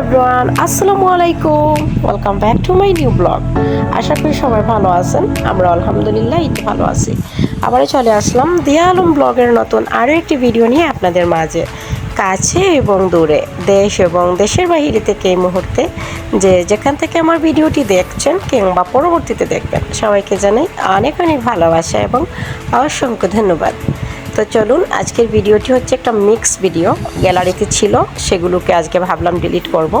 Everyone আসসালামু আলাইকুম। Welcome back to my new blog আশা করি সবাই ভালো আছেন, আমরা আলহামদুলিল্লাহ একটু ভালো আছি। আবারও চলে আসলাম দিয়া আলম ব্লগের নতুন আরও একটি ভিডিও নিয়ে আপনাদের মাঝে। কাছে এবং দূরে, দেশ এবং দেশের বাইরে থেকে এই মুহূর্তে যে যেখান থেকে আমার ভিডিওটি দেখছেন কিংবা পরবর্তীতে দেখবেন, সবাইকে জানাই অনেক অনেক ভালোবাসা এবং অসংখ্য ধন্যবাদ। তো চলুন, আজকের ভিডিওটি হচ্ছে একটা মিক্স ভিডিও গ্যালারিতে ছিল, সেগুলোকে আজকে ভাবলাম ডিলিট করব।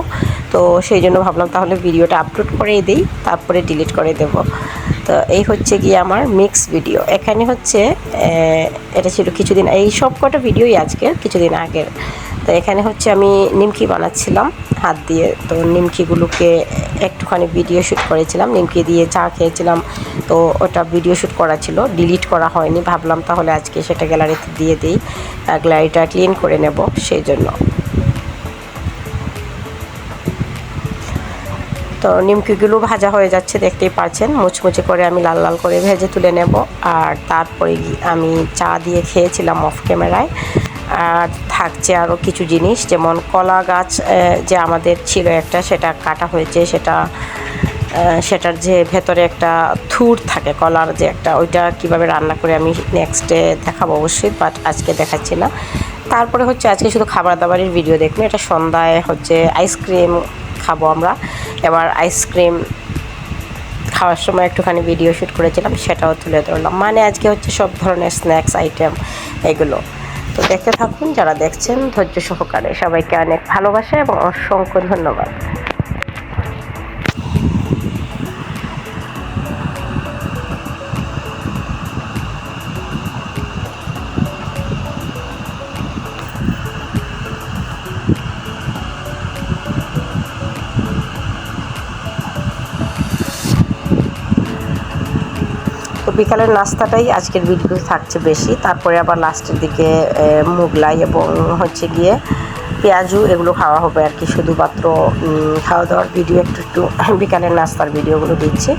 তো সেই জন্য ভাবলাম তাহলে ভিডিওটা আপলোড করেই দিই, তারপরে ডিলিট করে দেব। তো এই হচ্ছে গিয়ে আমার মিক্স ভিডিও এখানে হচ্ছে এটা ছিল কিছুদিন, এই সব কটা ভিডিওই আজকের কিছুদিন আগের। তো এখানে হচ্ছে আমি নিমকি বানাচ্ছিলাম, হাত দিয়ে। তো নিমকিগুলোকে একটুখানি ভিডিও শ্যুট করেছিলাম, নিমকি দিয়ে চা খেয়েছিলাম। তো ওটা ভিডিও শ্যুট করা ছিল ডিলিট করা হয়নি। ভাবলাম তাহলে আজকে সেটা গ্যালারিতে দিয়ে দিই গ্যালারিটা ক্লিন করে নেব সেই জন্য তো নিমকিগুলো ভাজা হয়ে যাচ্ছে, দেখতেই পাচ্ছেন মুচমুচে করে আমি লাল লাল করে ভেজে তুলে নেব। আর তারপরে আমি চা দিয়ে খেয়েছিলাম অফ ক্যামেরায় থাকছে আরও কিছু জিনিস, যেমন কলা গাছ যে আমাদের ছিল একটা, সেটা কাটা হয়েছে, সেটা সেটার যে ভেতরে একটা থুর থাকে, কলার যে একটা, ওইটা কীভাবে রান্না করে আমি নেক্সটে দেখাবো অবশ্যই বাট আজকে দেখাচ্ছি না। তারপরে হচ্ছে আজকে শুধু খাবার দাবারের ভিডিও দেখবেন এটা সন্ধ্যায় হচ্ছে আইসক্রিম খাব আমরা। এবার আইসক্রিম খাওয়ার সময় একটুখানি ভিডিও শ্যুট করেছিলাম, সেটাও তুলে ধরলাম। মানে আজকে হচ্ছে সব ধরনের স্ন্যাক্স আইটেম এগুলো। তো দেখতে থাকুন যারা দেখছেন ধৈর্য সহকারে। সবাইকে অনেক ভালোবাসা এবং অসংখ্য ধন্যবাদ। বিকালের নাস্তাটাই আজকের ভিডিও থাকছে বেশি। তারপরে আবার লাস্টের দিকে মোগলাই এবং হচ্ছে গিয়ে পেঁয়াজু এগুলো খাওয়া হবে আর কি। শুধুমাত্র খাওয়া দাওয়ার ভিডিও একটু একটু বিকালের নাস্তার ভিডিওগুলো দিচ্ছি।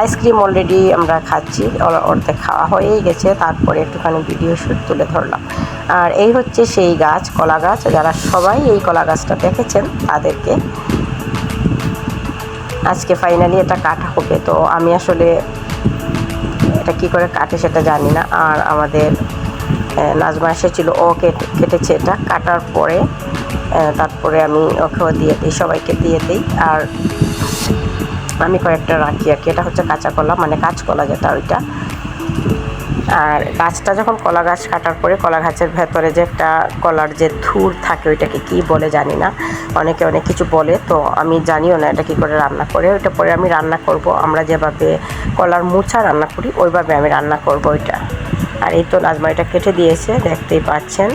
আইসক্রিম অলরেডি আমরা খাচ্ছি অর্ধেক খাওয়া হয়েই গেছে। তারপরে একটুখানি ভিডিও শ্যুট তুলে ধরলাম। আর এই হচ্ছে সেই গাছ, কলা গাছ। যারা সবাই এই কলা গাছটা দেখেছেন, তাদেরকে আজকে ফাইনালি এটা কাটা হবে। তো আমি আসলে এটা কি করে কাটে সেটা জানি না। আর আমাদের নাজমা এসেছিল, ও কেটে কেটেছে এটা। কাটার পরে তারপরে আমি ওকেও দিয়ে দিই, সবাইকে দিয়ে দিই। আর আমি কয়েকটা রাখি আর কি। এটা হচ্ছে কাঁচা কলা মানে কাঁচকলা যেটা, ওইটা। আর গাছটা যখন কলা গাছ কাটার পরে কলা গাছের ভেতরে যে একটা কলার যে থুর থাকে, ওইটাকে কি বলে জানি না। অনেকে অনেক কিছু বলে, তো আমি জানিও না এটা কি করে রান্না করে। ওইটা পরে আমি রান্না করব। আমরা যেভাবে কলার মুছা রান্না করি, ওইভাবে আমি রান্না করব ওইটা। আর এই তো নাজমা এটা কেটে দিয়েছে, দেখতেই পাচ্ছেন।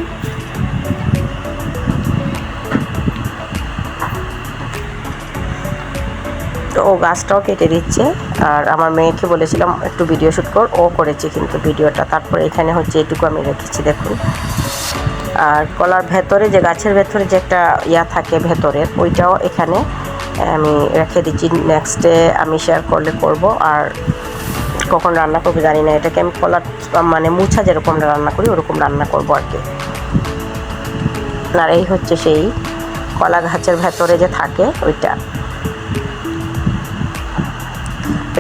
তো ও গাছটাও কেটে দিচ্ছে। আর আমার মেয়েকে বলেছিলাম, একটু ভিডিও শ্যুট কর। ও করেছে কিন্তু ভিডিওটা তারপরে এখানে হচ্ছে এটুকু আমি রেখেছি, দেখুন। আর কলার ভেতরে যে, গাছের ভেতরে যে একটা ইয়া থাকে ভেতরের ওইটাও এখানে আমি রেখে দিচ্ছি। নেক্সটে আমি শেয়ার করলে করব। আর কখন রান্না করব জানি না। এটাকে আমি কলার মানে মুছা যেরকম রান্না করি, ওরকম রান্না করব আর কি। আর এই হচ্ছে সেই কলা গাছের ভেতরে যে থাকে, ওইটা।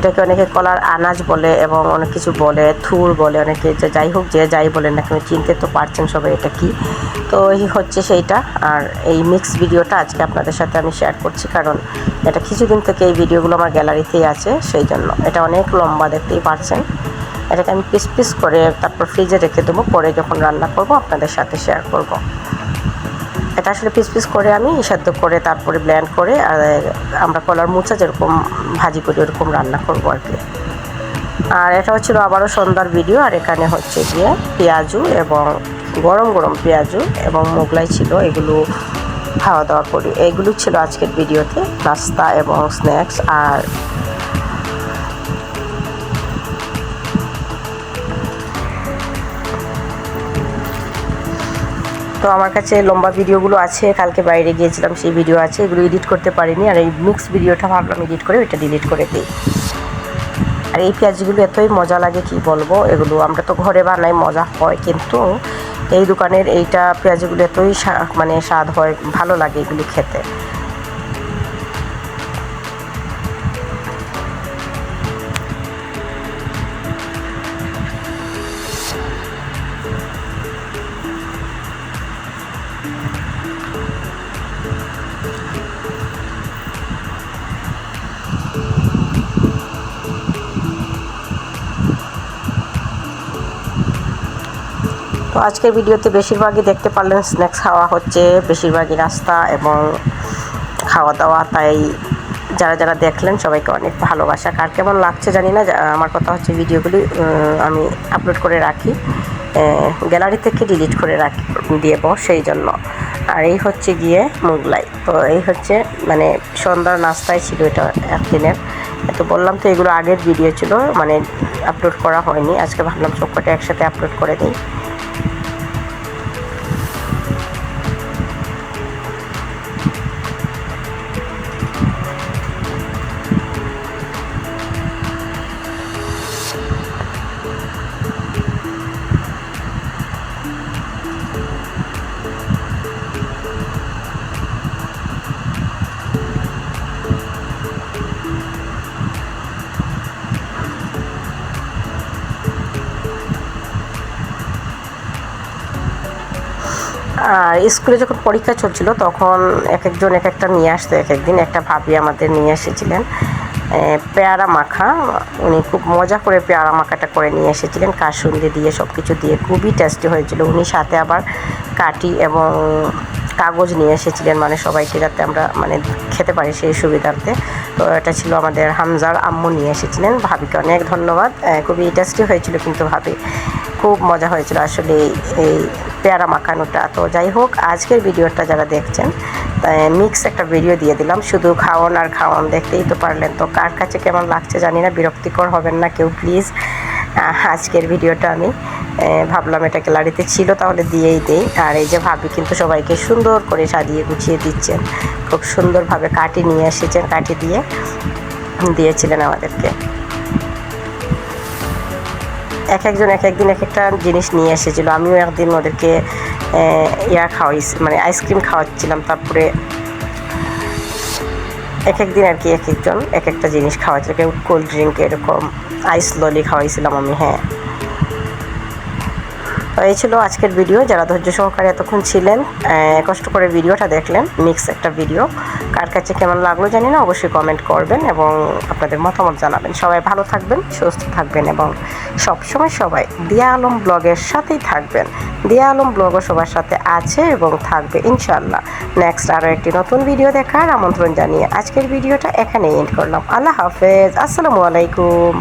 এটাকে অনেকে কলার আনাজ বলে এবং অনেক কিছু বলে, থুর বলে অনেকে, যে যাই হোক যে যাই বলেন না কেন, চিনতে তো পারছেন সবাই এটা কি। তো এই হচ্ছে সেইটা। আর এই মিক্স ভিডিওটা আজকে আপনাদের সাথে আমি শেয়ার করছি কারণ এটা কিছুদিন থেকে এই ভিডিওগুলো আমার গ্যালারিতেই আছে, সেই জন্য। এটা অনেক লম্বা দেখতেই পারছেন। এটাকে আমি পিস পিস করে তারপর ফ্রিজে রেখে দেবো। পরে যখন রান্না করব, আপনাদের সাথে শেয়ার করব। এটা আসলে পিস পিস করে আমি সেদ্ধ করে তারপরে ব্লেন্ড করে, আর আমরা কলার মুচা যেরকম ভাজি করি, ওরকম রান্না করব আর কি। আর এটা হচ্ছিল আবারও সন্ধ্যার ভিডিও আর এখানে হচ্ছে গিয়ে পেঁয়াজু এবং গরম গরম পেঁয়াজু এবং মোগলাই ছিল, এগুলো খাওয়া দাওয়া করি। এইগুলো ছিল আজকের ভিডিওতে নাস্তা এবং স্ন্যাক্স আর তো আমার কাছে লম্বা ভিডিওগুলো আছে, কালকে বাইরে গিয়েছিলাম, সেই ভিডিও আছে, এগুলো এডিট করতে পারিনি, আর এই মিক্স ভিডিওটা ভাবলাম এডিট করে ওইটা ডিলিট করে দিই। আর এই পেঁয়াজগুলো এতই মজা লাগে, কি বলব? এগুলো আমরা তো ঘরে বানাই, মজা হয়, কিন্তু এই দোকানের এইটা পেঁয়াজগুলো এতই মানে স্বাদ হয়, ভালো লাগে এগুলো খেতে। তো আজকের ভিডিওতে বেশিরভাগই দেখতে পারলেন স্ন্যাক্স খাওয়া হচ্ছে, বেশিরভাগই নাস্তা এবং খাওয়া দাওয়া তাই যারা যারা দেখলেন সবাইকে অনেক ভালোবাসা। কার কেমন লাগছে জানি না আমার কথা হচ্ছে ভিডিওগুলি আমি আপলোড করে রাখি। গ্যালারি থেকে ডিলিট করে রাখি, দিয়ে সেই জন্য। আর এই হচ্ছে গিয়ে মোগলাই। তো এই হচ্ছে মানে সন্ধ্যার নাস্তায় ছিল এটা একদিনের। তো বললাম তো এগুলো আগের ভিডিও ছিল মানে আপলোড করা হয়নি। আজকে ভাবলাম সবকটা একসাথে আপলোড করে দিই। আর স্কুলে যখন পরীক্ষা চলছিল, তখন এক একজন এক একটা নিয়ে আসতো, এক একদিন একটা ভাবি আমাদের নিয়ে এসেছিলেন। পেয়ারা মাখা। উনি খুব মজা করে পেয়ারা মাখাটা করে নিয়ে এসেছিলেন। কাসুন্দি দিয়ে সব কিছু দিয়ে খুবই টেস্টি হয়েছিল। উনি সাথে আবার কাটি এবং কাগজ নিয়ে এসেছিলেন মানে সবাইকে যাতে আমরা মানে খেতে পারি সেই সুবিধার্থে। তো এটা ছিল আমাদের হামজার আম্মু নিয়ে এসেছিলেন, ভাবিকে অনেক ধন্যবাদ। খুবই টেস্টি হয়েছিল কিন্তু ভাবি। খুব মজা হয়েছিল আসলে এই- পেয়ারা মাখানোটা। তো যাই হোক, আজকের ভিডিওটা যারা দেখছেন মিক্স একটা ভিডিও দিয়ে দিলাম। শুধু খাওয়ান আর খাওয়ান দেখতেই তো পারলেন। তো কার কাছে কেমন লাগছে জানি না, বিরক্তিকর হবেন না কেউ প্লিজ আজকের ভিডিওটা আমি ভাবলাম এটা গ্যালারিতে ছিল, তাহলে দিয়েই দেই। আর এই যে ভাবি কিন্তু সবাইকে সুন্দর করে সাজিয়ে গুছিয়ে দিচ্ছেন। খুব সুন্দরভাবে কাটি নিয়ে এসেছেন কাটি দিয়ে দিয়েছিলেন আমাদেরকে। এক একজন এক একদিন এক একটা জিনিস নিয়ে এসেছিল। আমিও একদিন ওদেরকে ইয়া খাওয়াই মানে আইসক্রিম খাওয়াচ্ছিলাম, তারপরে এক এক দিন আর কি এক একজন এক একটা জিনিস খাওয়াচ্ছিল কেউ কোল্ড ড্রিঙ্ক এরকম আইস ললি খাওয়াইছিলাম আমি হ্যাঁ। এই ছিল আজকের ভিডিও যারা ধৈর্য সহকারে এতক্ষণ ছিলেন কষ্ট করে ভিডিওটা দেখলেন মিক্স একটা ভিডিও কার কাছে কেমন লাগল জানি না, অবশ্যই কমেন্ট করবেন এবং আপনাদের মতামত জানাবেন। সবাই ভালো থাকবেন, সুস্থ থাকবেন এবং সবসময় সবাই দিয়া আলম ব্লগের সাথেই থাকবেন। দিয়া আলম ব্লগও সবার সাথে আছে এবং থাকবে ইনশাল্লাহ নেক্সট আরও একটি নতুন ভিডিও দেখার আমন্ত্রণ জানিয়ে আজকের ভিডিওটা এখানেই এন্ড করলাম। আল্লাহ হাফেজ, আসসালামু আলাইকুম।